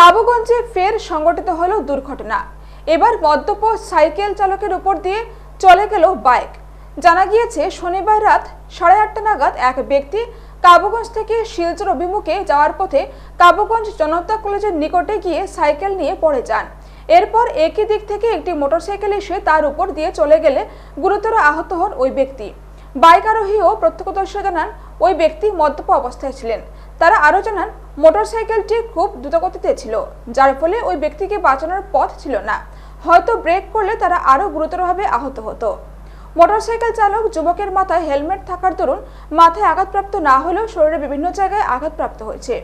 কাবুগঞ্জে ফের সংগঠিত হলো দুর্ঘটনা। এবার মদ্যপ সাইকেল চালকের উপর দিয়ে চলে গেল বাইক। জানা গিয়েছে, শনিবার রাত সাড়ে আটটা নাগাদ এক ব্যক্তি কাবুগঞ্জ থেকে শিলচর অভিমুখে যাওয়ার পথে কাবুগঞ্জ জনতা কলেজের নিকটে গিয়ে সাইকেল নিয়ে পড়ে যান। এরপর একই দিক থেকে একটি মোটরসাইকেল এসে তার উপর দিয়ে চলে গেলে গুরুতর আহত হন ওই ব্যক্তি। বাইক আরোহী ও প্রত্যক্ষদর্শী জানান, ওই ব্যক্তি মদ্যপ অবস্থায় ছিলেন। তারা আরও জানান, মোটরসাইকেলটি খুব দ্রুতগতিতে ছিল, যার ফলে ওই ব্যক্তিকে বাঁচানোর পথ ছিল না। হয়তো ব্রেক করলে তারা আরও গুরুতরভাবে আহত হতো। মোটরসাইকেল চালক যুবকের মাথায় হেলমেট থাকার দরুন মাথায় আঘাতপ্রাপ্ত না হলেও শরীরে বিভিন্ন জায়গায় আঘাতপ্রাপ্ত হয়েছে।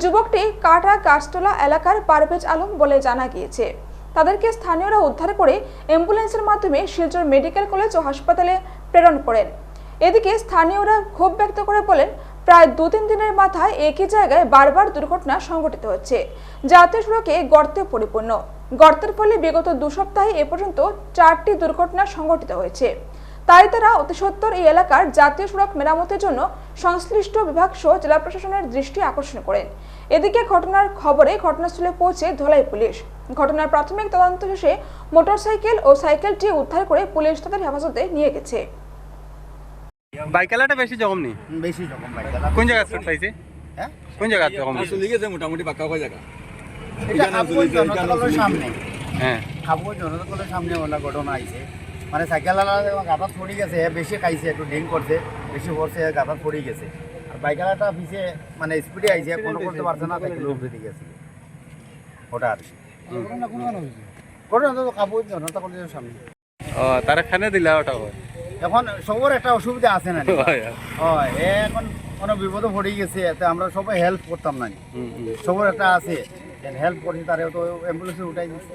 যুবকটি কাটা গাছতলা এলাকার পারভেজ আলম বলে জানা গিয়েছে। তাদেরকে স্থানীয়রা উদ্ধার করে অ্যাম্বুলেন্সের মাধ্যমে শিলচর মেডিকেল কলেজ ও হাসপাতালে প্রেরণ করেন। এদিকে স্থানীয়রা ক্ষোভ ব্যক্ত করে বলেন, প্রায় দু তিন দিনের মাথায় একই জায়গায় বারবার দুর্ঘটনা সংঘটিত হচ্ছে। জাতীয় সড়কে গর্তে পরিপূর্ণ। গর্তের ফলে বিগত দু সপ্তাহে এ পর্যন্ত চারটি দুর্ঘটনা সংঘটিত হয়েছে। তাই তারা অতি সত্বর এই এলাকার জাতীয় সড়ক মেরামতের জন্য সংশ্লিষ্ট বিভাগ সহ জেলা প্রশাসনের দৃষ্টি আকর্ষণ করেন। এদিকে ঘটনার খবরে ঘটনাস্থলে পৌঁছে ধলাই পুলিশ। ঘটনার প্রাথমিক তদন্ত শেষে মোটরসাইকেল ও সাইকেলটি উদ্ধার করে পুলিশ তাদের হেফাজতে নিয়ে গেছে। বাইকালাটা বেশি জখম নি? বেশি রকম বাইক চালা কোন জায়গা চোট পাইছে হ্যাঁ? কোন জায়গা জখম হয়েছে? চলে গেছে মোটামুটি পাক্কা হয়ে জায়গা। এটা এখানে খাব চলে জনতা চলে সামনে। হ্যাঁ। খাব জনতা কলের সামনে ওলা ঘটনা আইছে। মানে সাইকেল গাঁথা পড়ে গেছে বেশি খাইছে একটু ড্রিঙ্ক করছে বেশি পড়ছে গাঁথা পড়ে গেছে। আর বাইকালাটা পিছে মানে স্পিডে আইছে কোনো করতে পারছে না সাইকেল উপরে দিকে গেছে। ওটা আর ঘটনা তো খাব জনতা কলেজের সামনে। ও তারা খানে দিলা ওটা এখন সবার একটা অসুবিধা আছে না হয়, এখন কোনো বিপদে পড়ে গেছে এতে আমরা সবাই হেল্প করতাম না। সবার একটা আছে হেল্প করছি তারে তো অ্যাম্বুলেন্সে উঠাই দিচ্ছে